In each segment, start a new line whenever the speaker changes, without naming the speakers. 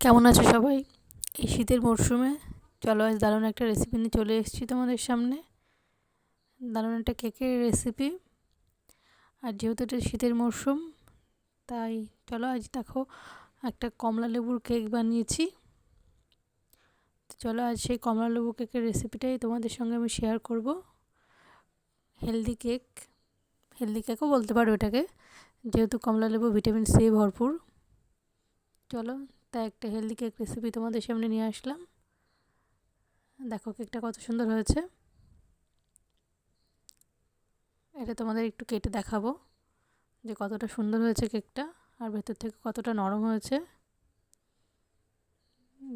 কেমন আছো সবাই? এই শীতের মরশুমে চলো, আজ দারুণ একটা রেসিপি নিয়ে চলে এসেছি তোমাদের সামনে। দারুণ একটা কেকের রেসিপি আর যেহেতু এটা শীতের মরশুম, তাই চলো, আজ দেখো, একটা কমলা লেবুর কেক বানিয়েছি। চলো, আজ সেই কমলা লেবু কেকের রেসিপিটাই তোমাদের সঙ্গে আমি শেয়ার করব। হেলদি কেক হেলদি কেকও বলতে পারো এটাকে, যেহেতু কমলা লেবু ভিটামিন সি ভরপুর। চলো তাই একটা হেলদি কেক রেসিপি তোমাদের সামনে নিয়ে আসলাম। দেখো কেকটা কত সুন্দর হয়েছে। এটা তোমাদের একটু কেটে দেখাবো যে কতটা সুন্দর হয়েছে কেকটা আর ভেতর থেকে কতটা নরম হয়েছে।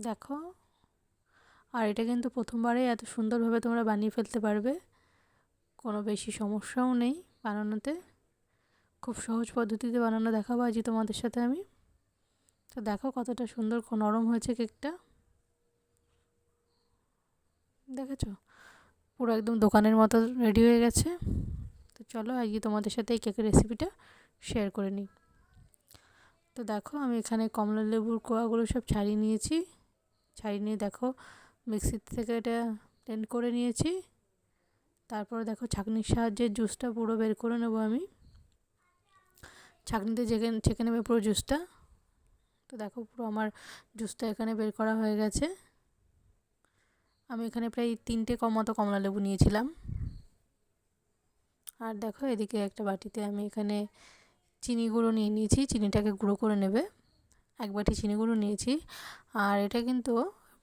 দেখো, আর এটা কিন্তু প্রথমবারে এত সুন্দরভাবে তোমরা বানিয়ে ফেলতে পারবে। কোনো বেশি সমস্যাও নেই বানানোতে। খুব সহজ পদ্ধতিতে বানানো দেখাবো আজই তোমাদের সাথে আমি। তো দেখো কতটা সুন্দর নরম হয়েছে কেকটা। দেখেছ? পুরো একদম দোকানের মতো রেডি হয়ে গেছে। তো চলো আজকে তোমাদের সাথে এই কেকের রেসিপিটা শেয়ার করে নিই। তো দেখো আমি এখানে কমলা লেবুর কোয়াগুলো সব ছাড়িয়ে নিয়েছি। ছাড়িয়ে নিয়ে দেখো মিক্সির থেকে এটা ব্লেন্ড করে নিয়েছি। তারপরে দেখো ছাঁকনির সাহায্যে জুসটা পুরো বের করে নেব আমি। ছাঁকনিতে যেখানে ছেঁকে নেবে পুরো জুসটা তো দেখো পুরো আমার জুসটা এখানে বের করা হয়ে গেছে। আমি এখানে প্রায় তিনটে মতো কমলা লেবু নিয়েছিলাম। আর দেখো এদিকে একটা বাটিতে আমি এখানে চিনি গুঁড়ো নিয়ে নিয়েছি, চিনিটাকে গুঁড়ো করে নেবে। এক বাটি চিনি গুঁড়ো নিয়েছি। আর এটা কিন্তু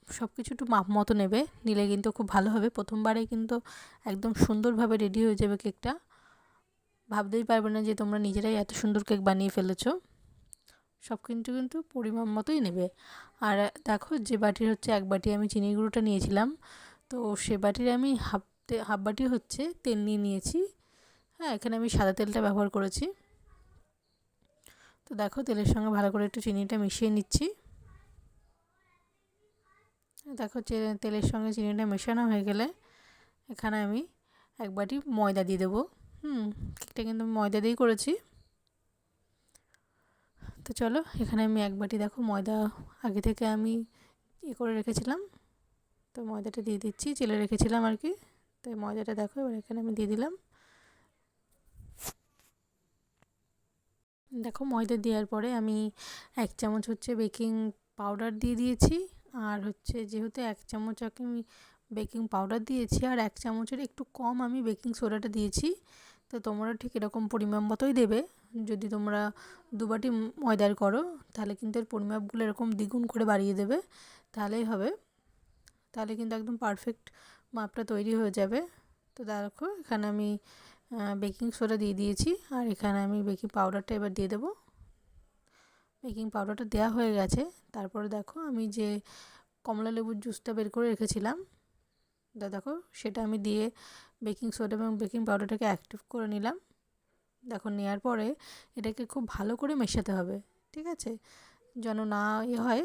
সব কিছু একটু মাপ মতো নেবে, নিলে কিন্তু খুব ভালো হবে। প্রথমবারে কিন্তু একদম সুন্দরভাবে রেডি হয়ে যাবে কেকটা। ভাবতেই পারবে না যে তোমরা নিজেরাই এত সুন্দর কেক বানিয়ে ফেলেছো। সব কিন্তু কিন্তু পরিমাণ মতোই নেবে। আর দেখো যে বাটির হচ্ছে এক বাটি আমি চিনি গুঁড়োটা নিয়েছিলাম। তো সে বাটির আমি হাফ হাফ বাটি হচ্ছে তেল নিয়ে নিয়েছি। হ্যাঁ এখানে আমি সাদা তেলটা ব্যবহার করেছি। তো দেখো তেলের সঙ্গে ভালো করে একটু চিনিটা মিশিয়ে নিচ্ছি। দেখো তেলের সঙ্গে চিনিটা মেশানো হয়ে গেলে এখানে আমি এক বাটি ময়দা দিয়ে দেবো। হুম, কেকটা কিন্তু ময়দা দিয়েই করেছি। তো চলো, এখানে আমি এক বাটি দেখো ময়দা, আগে থেকে আমি ইয়ে করে রেখেছিলাম। তো ময়দাটা দিয়ে দিচ্ছি, চেলে রেখেছিলাম আর কি। তো ময়দাটা দেখো, এবার এখানে আমি দিয়ে দিলাম। দেখো ময়দা দেওয়ার পরে আমি এক চামচ হচ্ছে বেকিং পাউডার দিয়ে দিয়েছি। আর হচ্ছে যেহেতু এক চামচ আমি বেকিং পাউডার দিয়েছি, আর এক চামচের একটু কম আমি বেকিং সোডাটা দিয়েছি। তো তোমরা ঠিক এরকম পরিমাপ মতোই দেবে। যদি তোমরা দুবাটি ময়দার করো, তাহলে কিন্তু এর পরিমাপগুলো এরকম দ্বিগুণ করে বাড়িয়ে দেবে। তাহলেই হবে। তাহলে কিন্তু একদম পারফেক্ট মাপটা তৈরি হয়ে যাবে। তো দেখো, এখানে আমি বেকিং সোডা দিয়ে দিয়েছি। আর এখানে আমি বেকিং পাউডারটা এবার দিয়ে দেবো। বেকিং পাউডারটা দেওয়া হয়ে গেছে। তারপরে দেখো, আমি যে কমলা লেবুর জুসটা বের করে রেখেছিলাম দেখো, সেটা আমি দিয়ে বেকিং সোডা এবং বেকিং পাউডারটাকে অ্যাক্টিভ করে নিলাম। দেখো নেওয়ার পরে এটাকে খুব ভালো করে মেশাতে হবে, ঠিক আছে? যেন না ইয়ে হয়,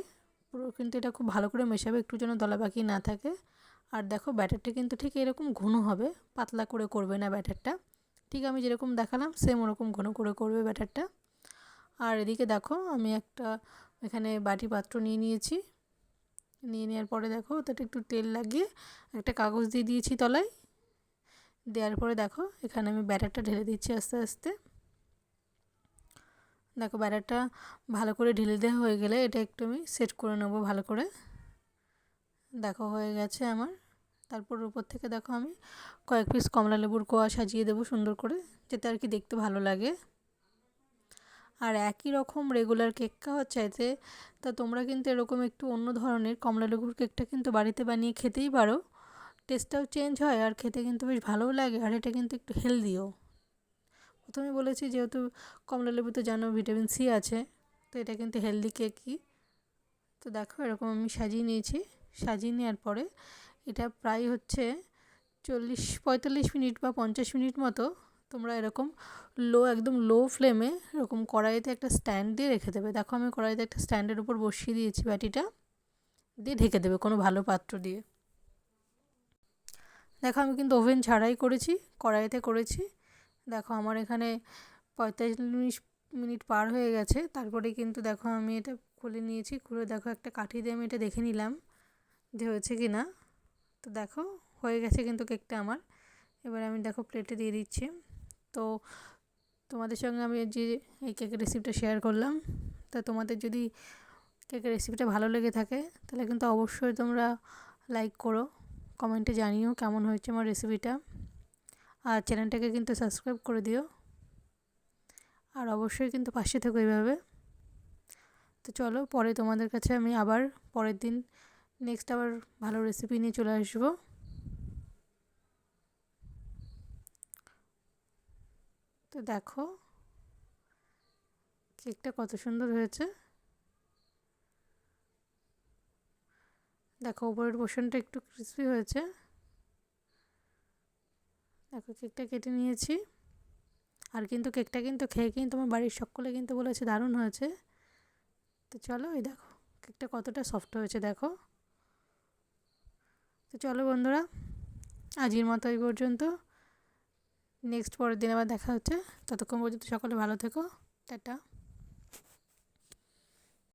পুরো কিন্তু এটা খুব ভালো করে মেশাবে, একটু যেন দলা বাকি না থাকে। আর দেখো ব্যাটারটা কিন্তু ঠিক এরকম ঘন হবে, পাতলা করে করবে না ব্যাটারটা ঠিক আমি যেরকম দেখালাম সেম ওরকম ঘন করে করবে ব্যাটারটা আর এদিকে দেখো, আমি একটা এখানে বাটি পাত্র নিয়ে নিয়েছি। নিয়ে নেওয়ার পরে দেখো ওটাতে একটু তেল লাগিয়ে একটা কাগজ দিয়ে দিয়েছি তলায়। দেওয়ার পরে দেখো এখানে আমি ব্যাটারটা ঢেলে দিচ্ছি আস্তে আস্তে। দেখো ব্যাটারটা ভালো করে ঢেলে দেওয়া হয়ে গেলে এটা একটু আমি সেট করে নেব ভালো করে। দেখো হয়ে গেছে আমার। তারপর উপর থেকে দেখো আমি কয়েক পিস কমলা লেবুর কোয়া সাজিয়ে দেবো সুন্দর করে, যাতে আর কি দেখতে ভালো লাগে। আর একই রকম রেগুলার কেক খাওয়ার চাইতে তা তোমরা কিন্তু এরকম একটু অন্য ধরনের কমলা লেবুর কেকটা কিন্তু বাড়িতে বানিয়ে খেতেই পারো। টেস্টটাও চেঞ্জ হয় আর খেতে কিন্তু বেশ ভালোও লাগে আর এটা কিন্তু একটু হেলদিও প্রথমে বলেছি যেহেতু কমলা লেবুতে জানো ভিটামিন সি আছে, তো এটা কিন্তু হেলদি কেকই তো দেখো এরকম আমি সাজিয়ে নিয়েছি। সাজিয়ে নেওয়ার পরে এটা প্রায় হচ্ছে চল্লিশ, পঁয়তাল্লিশ মিনিট বা পঞ্চাশ মিনিট মতো তোমরা এরকম লো, একদম লো ফ্লেমে এরকম কড়াইতে একটা স্ট্যান্ড দিয়ে রেখে দেবে। দেখো আমি কড়াইতে একটা স্ট্যান্ডের উপর বসিয়ে দিয়েছি বাটিটা, দিয়ে ঢেকে দেবে কোনো ভালো পাত্র দিয়ে। দেখো আমি কিন্তু ওভেন ছাড়াই করেছি, কড়াইতে করেছি। দেখো আমার এখানে পঁয়তাল্লিশ মিনিট পার হয়ে গেছে, তারপরে কিন্তু দেখো আমি এটা খুলে নিয়েছি, খুলে দেখো একটা কাঠি দিয়ে আমি এটা দেখে নিলাম যে হয়েছে কি না। তো দেখো হয়ে গেছে কিন্তু কেকটা আমার। এবার আমি দেখো প্লেটে দিয়ে দিচ্ছি। তো তোমাদের সঙ্গে আমি যে এই কেকের রেসিপিটা শেয়ার করলাম, তা তোমাদের যদি কেকের রেসিপিটা ভালো লেগে থাকে, তাহলে কিন্তু অবশ্যই তোমরা লাইক করো কমেন্টে জানিও কেমন হয়েছে আমার রেসিপিটা আর চ্যানেলটাকে কিন্তু সাবস্ক্রাইব করে দিও। আর অবশ্যই কিন্তু পাশে থেকো এইভাবে। তো চলো, পরে তোমাদের কাছে আমি আবার পরের দিন নেক্সট আবার ভালো রেসিপি নিয়ে চলে আসব। তো দেখো, কেকটা কত সুন্দর হয়েছে। দেখো, উপরের পোর্শনটা একটু ক্রিসপি হয়েছে। দেখো, কেকটা কেটে নিয়েছি। আর কিন্তু কেকটা কিন্তু খেয়ে কিন্তু আমার বাড়ির সকলে কিন্তু বলেছে দারুণ হয়েছে। তো চলো এই দেখো, কেকটা কতটা সফট হয়েছে দেখো। তো চলো বন্ধুরা, আজকের মতো এই পর্যন্ত। নেক্সট পরের দিন আবার দেখা হচ্ছে। ততক্ষণ পর্যন্ত সকলে ভালো থেকো। টাটা।